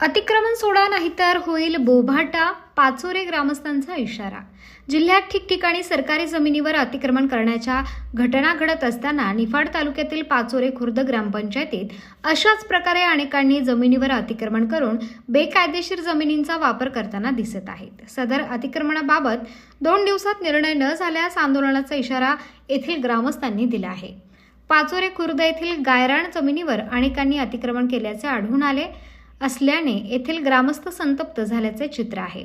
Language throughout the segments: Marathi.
अतिक्रमण सोडा नाहीतर होईल बोभाटा पाचोरे ग्रामस्थांचा इशारा. जिल्ह्यात ठिकठिकाणी सरकारी जमिनीवर अतिक्रमण करण्याच्या घटना घडत असताना निफाड तालुक्यातील पाचोरे खुर्द ग्रामपंचायतीत अशाच प्रकारे अनेकांनी जमिनीवर अतिक्रमण करून बेकायदेशीर जमिनींचा वापर करताना दिसत आहेत. सदर अतिक्रमणाबाबत दोन दिवसात निर्णय न झाल्यास आंदोलनाचा इशारा येथील ग्रामस्थांनी दिला आहे. पाचोरे खुर्द येथील गायराण जमिनीवर अनेकांनी अतिक्रमण केल्याचे आढळून आले. असल्याने येथील ग्रामस्थ संतप्त झाल्याचे चित्र आहे.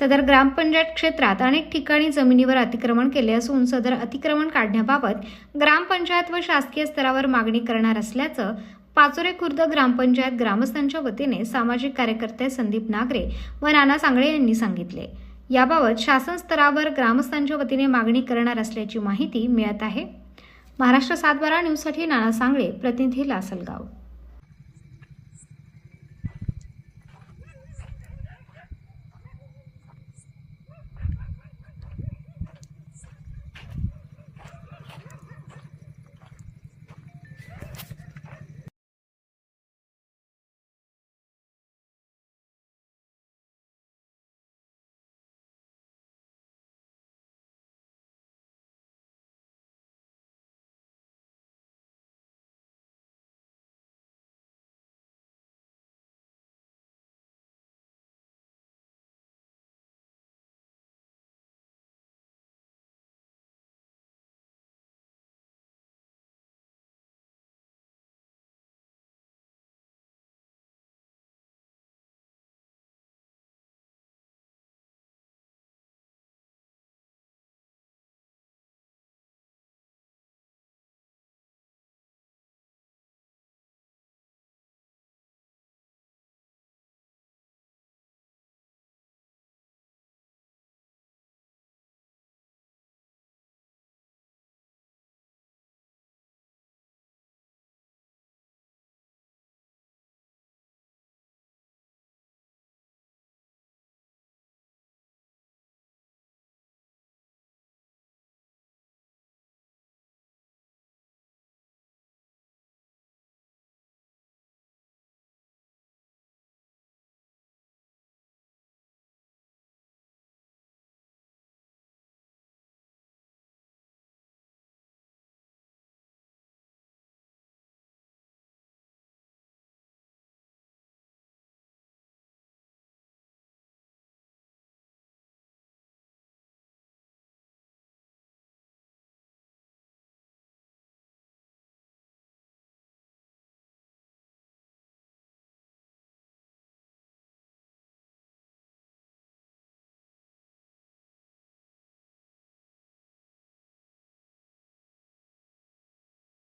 सदर ग्रामपंचायत क्षेत्रात अनेक ठिकाणी जमिनीवर अतिक्रमण केले असून सदर अतिक्रमण काढण्याबाबत ग्रामपंचायत व शासकीय स्तरावर मागणी करणार असल्याचं पाचोरे खुर्द ग्रामपंचायत ग्रामस्थांच्या वतीने सामाजिक कार्यकर्ते संदीप नागरे व नाना सांगळे यांनी सांगितले. याबाबत शासन स्तरावर ग्रामस्थांच्या वतीने मागणी करणार असल्याची माहिती मिळत आहे. महाराष्ट्र सातबारा न्यूजसाठी नाना सांगळे प्रतिनिधी लासलगाव.